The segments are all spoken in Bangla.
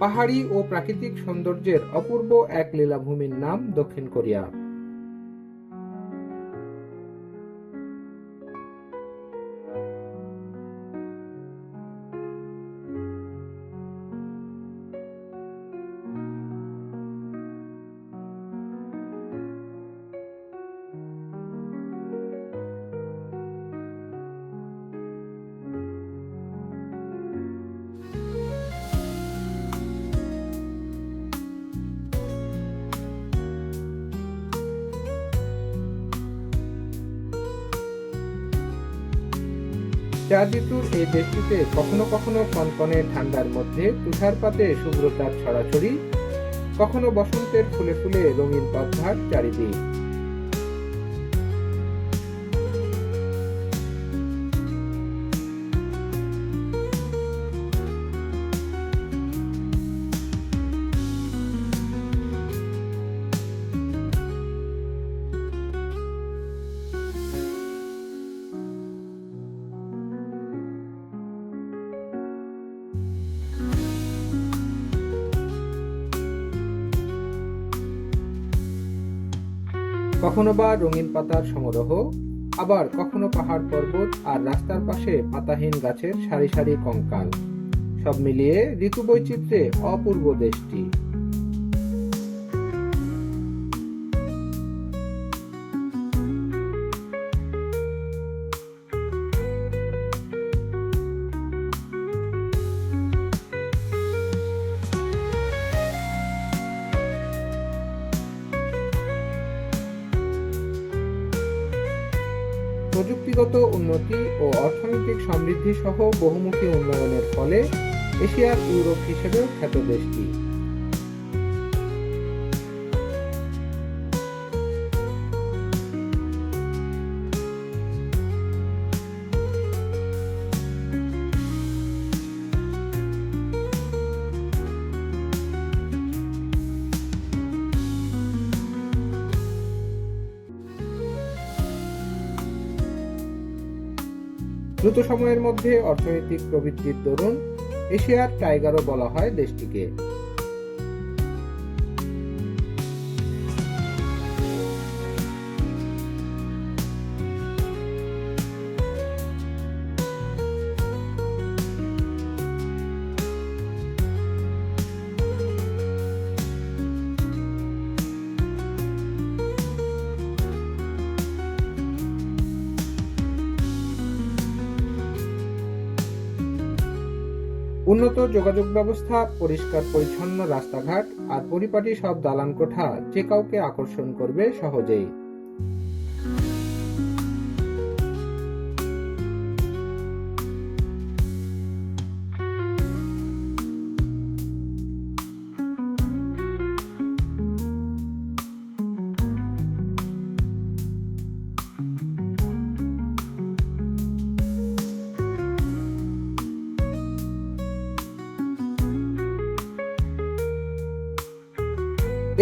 পাহাড়ি ও প্রাকৃতিক সৌন্দর্যের অপূর্ব এক লীলাভূমির নাম দক্ষিণ কোরিয়া। চার ঋতুর এই দেশটিতে কখনো কখনো কনকনে ঠান্ডার মধ্যে তুষারপাতে শুভ্রতার ছড়াছড়ি, কখনো বসন্তের ফুলে ফুলে রঙিন পদ্মার চারিদিক। কখনো বা রঙিন পাতার সমারোহ, আবার কখনো পাহাড় পর্বত আর রাস্তার পাশে পাতাহীন গাছের সারি সারি কঙ্কাল। সব মিলিয়ে ঋতু বৈচিত্র্যে অপূর্ব দেশটি। প্রযুক্তিগত উন্নতি ও অর্থনৈতিক সমৃদ্ধি সহ বহুমুখী উন্নয়নের ফলে এশিয়ার ইউরোপ হিসেবেও খ্যাত দেশটি। দ্রুত সময়ের মধ্যে অর্থনৈতিক প্রবৃদ্ধির দরুন এশিয়ার টাইগারও বলা হয় দেশটিকে। উন্নত যোগাযোগ ব্যবস্থা, পরিষ্কার পরিচ্ছন্ন রাস্তাঘাট আর পরিপাটি সব দালান কোঠা যে কাউকে আকর্ষণ করবে সহজেই।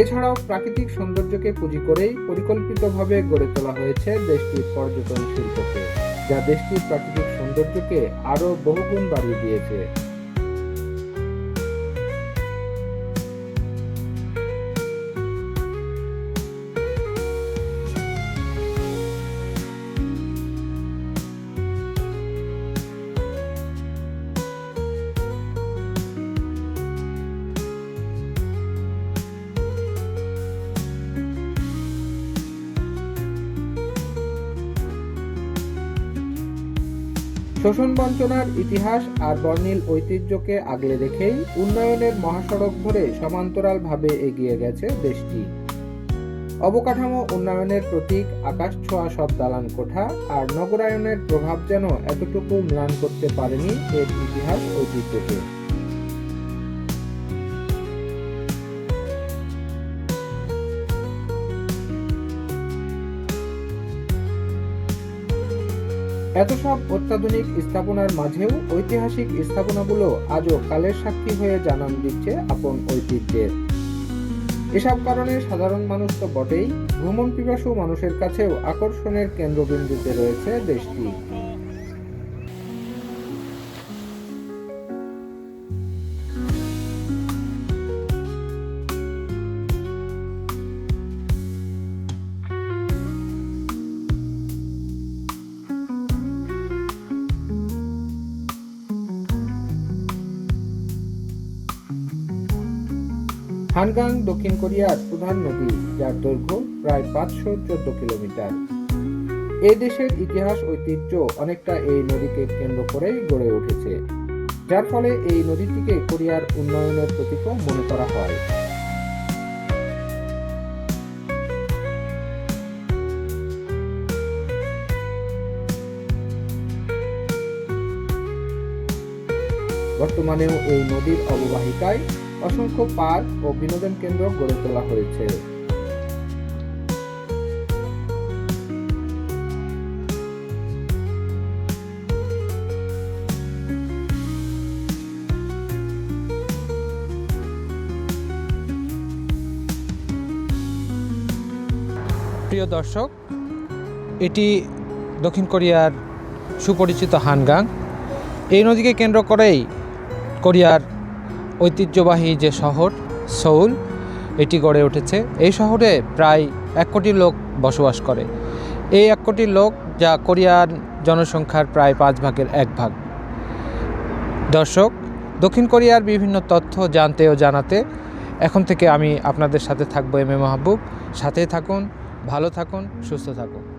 এছাড়াও প্রাকৃতিক সৌন্দর্যকে পুঁজি করেই পরিকল্পিতভাবে গড়ে তোলা হয়েছে দেশটির পর্যটন শিল্পকে, যা দেশটির প্রাকৃতিক সৌন্দর্যকে আরও বহুগুণ বাড়িয়ে দিয়েছে। শোষণ বঞ্চনার ইতিহাস আর বর্ণিল ঐতিহ্যকে আগলে রেখেই উন্নয়নের মহাসড়ক ধরে সমান্তরালভাবে এগিয়ে গেছে দেশটি। অবকাঠামো উন্নয়নের প্রতীক আকাশ ছোঁয়া সব দালান কোঠা আর নগরায়নের প্রভাব যেন এতটুকু ম্লান করতে পারেনি এর ইতিহাস ঐতিহ্যকে। এত সব অত্যাধুনিক স্থাপনার মাঝেও ঐতিহাসিক স্থাপনাগুলো আজও কালের সাক্ষী হয়ে জানান দিচ্ছে আপন ঐতিহ্যের এসব কারণে সাধারণ মানুষ তো বটেই ভ্রমণ পিপাসু মানুষের কাছেও আকর্ষণের কেন্দ্রবিন্দুতে রয়েছে দেশটি। হানগাং, দক্ষিণ কোরিয়ার প্রধান নদী, যার দৈর্ঘ্য প্রায় পাঁচশো চোদ্দ কিলোমিটার। এই দেশের ইতিহাস, ঐতিহ্য অনেকটা এই নদীকে কেন্দ্র করেই গড়ে উঠেছে, যার ফলে এই নদীটিকে কোরিয়ার উন্নয়নের প্রতীকও মনে করা হয়। বর্তমানেও এই নদীর অববাহিকায় অসংখ্য পার্ক ও বিনোদন কেন্দ্র গড়ে তোলা হয়েছে। প্রিয় দর্শক, এটি দক্ষিণ কোরিয়ার সুপরিচিত হানগাং। এই নদীকে কেন্দ্র করেই কোরিয়ার ঐতিহ্যবাহী যে শহর, সৌল, এটি গড়ে উঠেছে। এই শহরে প্রায় এক কোটি লোক বসবাস করে। এই এক কোটি লোক যা কোরিয়ার জনসংখ্যার প্রায় পাঁচ ভাগের এক ভাগ। দর্শক, দক্ষিণ কোরিয়ার বিভিন্ন তথ্য জানতে ও জানাতে এখন থেকে আমি আপনাদের সাথে থাকব এম এ মাহবুব। সাথে থাকুন, ভালো থাকুন, সুস্থ থাকুন।